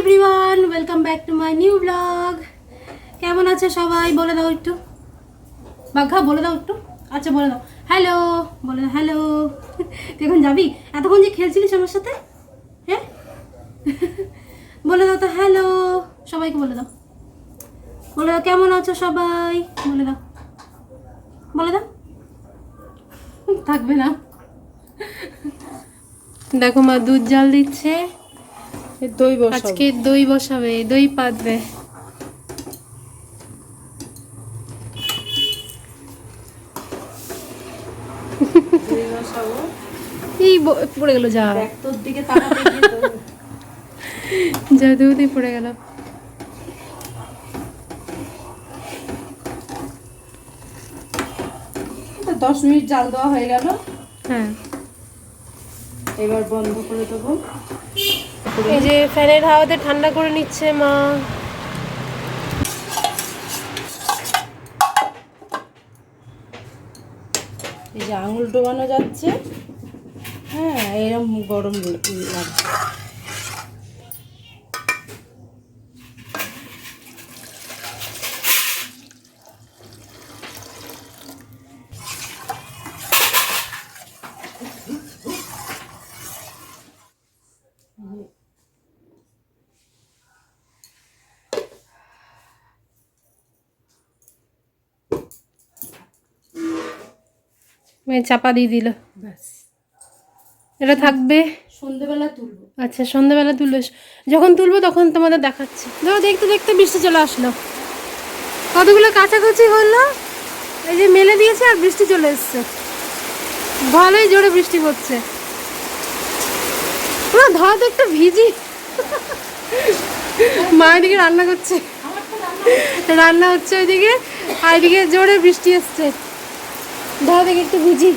Everyone, welcome back to my new blog. কেমন আছে সবাই? বলে দাও একটু। বাঘা, বলে দাও একটু। আচ্ছা বলে দাও। হ্যালো বলে দাও। হ্যালো এখন যাবি? এতক্ষণ যে খেলছিলিস আমার সাথে? হ্যাঁ? বলে দাও তো হ্যালো সবাইকে বলে দাও। বলে দাও, কেমন আছো সবাই? বলে দাও। বলে দাও। থাকবে না। দেখো মা দুধ জাল দিচ্ছে। দই বসাবো। আজকে দই বসাবে দই পাতবে। এই পড়ে গেল যা। তোর দিকে পড়ে গেল। দশ মিনিট জাল দেওয়া হয়ে গেল। হ্যাঁ। এবার বন্ধ করে দেবো। এই যে ফ্যানের হাওয়াতে ঠান্ডা করে নিচ্ছে মা। এই যে আঙুল ডোবানো যাচ্ছে। হ্যাঁ এরকম গরম লাগছে। মেয়ে চাপা দিয়ে দিল। ব্যাস। এটা থাকবে? সন্ধেবেলা তুলবো। আচ্ছা সন্ধ্যাবেলা তুলবে। যখন তুলবো তখন তোমাদের দেখাচ্ছি। ধরো দেখতে দেখতে বৃষ্টি চলে আসলো। কতগুলো কাছাকাছি হলো? এই যে মেলে দিয়েছে আর বৃষ্টি চলে এসছে। ভালোই জোরে বৃষ্টি পড়ছে পুরো ধরা তো একটু ভিজি। মা এদিকে রান্না করছে। রান্না হচ্ছে ওইদিকে আর এদিকে জোরে বৃষ্টি এসছে। ধরা থেকে একটু ভিজি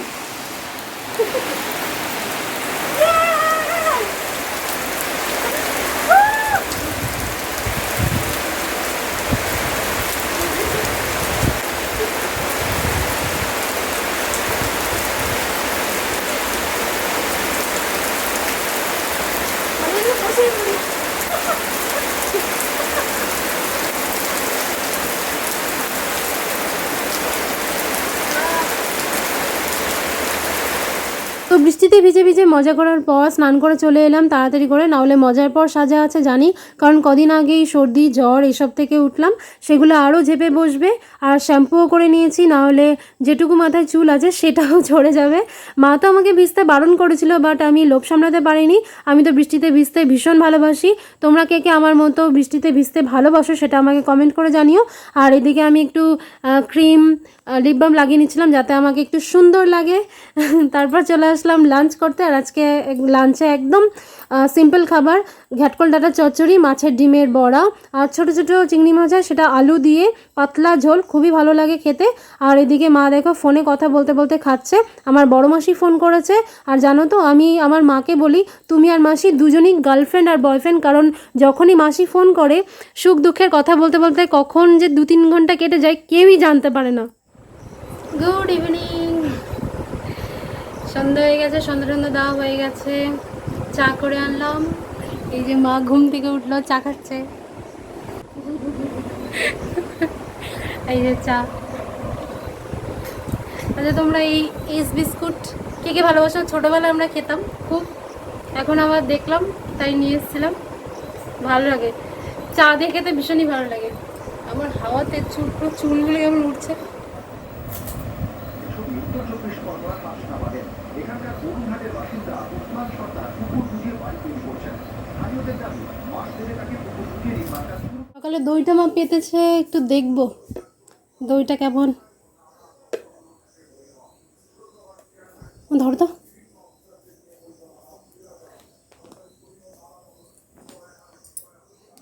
তো বৃষ্টিতে ভিজে ভিজে মজা করার পর স্নান করে চলে এলাম তাড়াতাড়ি করে। নাহলে মজার পর সাজা আছে জানি, কারণ কদিন আগেই সর্দি, জ্বর এসব থেকে উঠলাম। সেগুলো আরও ঝেপে বসবে। আর শ্যাম্পুও করে নিয়েছি নাহলে যেটুকু মাথায় চুল আছে সেটাও ঝরে যাবে। মা তো আমাকে ভিজতে বারণ করেছিল বাট আমি লোভ সামলাতে পারিনি। আমি তো বৃষ্টিতে ভিজতে ভীষণ ভালোবাসি। তোমরা কে কে আমার মতো বৃষ্টিতে ভিজতে ভালোবাসো সেটা আমাকে কমেন্ট করে জানিও। আর এদিকে আমি একটু ক্রিম লিপ বাম লাগিয়ে নিচ্ছিলাম যাতে আমাকে একটু সুন্দর লাগে। তারপর চলে আসলাম লাঞ্চ করতে আর আজকে লাঞ্চে একদম সিম্পল খাবার, ঘ্যাটকল ডাটা চচ্চড়ি, মাছের ডিমের বড়া, আর ছোটো ছোটো চিংড়ি মাছ হয় সেটা আলু দিয়ে পাতলা ঝোল, খুবই ভালো লাগে খেতে। আর এদিকে মা দেখো ফোনে কথা বলতে বলতে খাচ্ছে, আমার বড় মাসি ফোন করেছে। আর জানো তো, আমি আমার মাকে বলি, তুমি আর মাসি দুজনই গার্লফ্রেন্ড আর বয়ফ্রেন্ড কারণ যখনই মাসি ফোন করে, সুখ দুঃখের কথা বলতে বলতে কখন যে দু তিন ঘণ্টা কেটে যায়, কেউই জানতে পারে না। গুড ইভিনিং সন্ধ্যা হয়ে গেছে, সন্ধ্যা টন্ধা দেওয়া হয়ে গেছে। চা করে আনলাম। এই যে মা ঘুম থেকে উঠল, চা খাচ্ছে। এই যে চা। আচ্ছা তোমরা এই এস বিস্কুট কে কে ভালোবাসো? ছোটোবেলায় আমরা খেতাম খুব। এখন আবার দেখলাম, তাই নিয়ে এসেছিলাম। ভালো লাগে। চা দিয়ে খেতে ভীষণই ভালো লাগে। আমার হাওয়াতে চুল চুলগুলো কেমন উঠছে। সকালে দইটা মা পেতেছে একটু দেখব দইটা কেমন। ধর তো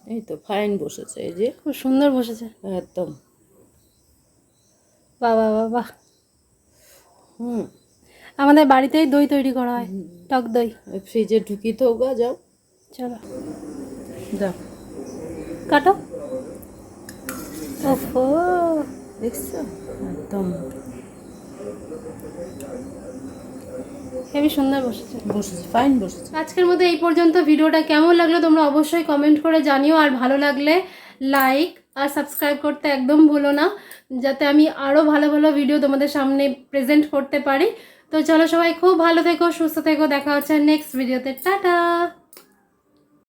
এই তো ফাইন বসেছে এই যে। খুব সুন্দর বসেছে। একদম। বাবা বাবা হুম। আমাদের বাড়িতেই দই তৈরি করা হয় টক দই। ফ্রিজে ঢুকি তো গা যাও। চলো। দাও কাটো। ওফো। দেখছ? একদম। হেবি সুন্দর বসেছে। বসেছে ফাইন বসেছে। আজকের মতো এই পর্যন্ত। ভিডিওটা কেমন লাগল তোমরা অবশ্যই কমেন্ট করে জানিও। আর ভালো লাগলে লাইক আর সাবস্ক্রাইব করতে একদম ভুলো না যাতে আমি আরও ভালো ভালো ভিডিও তোমাদের সামনে প্রেজেন্ট করতে পারি। তো চলো সবাই খুব ভালো থেকো সুস্থ থেকো। দেখা হচ্ছে নেক্সট ভিডিওতে টাটা!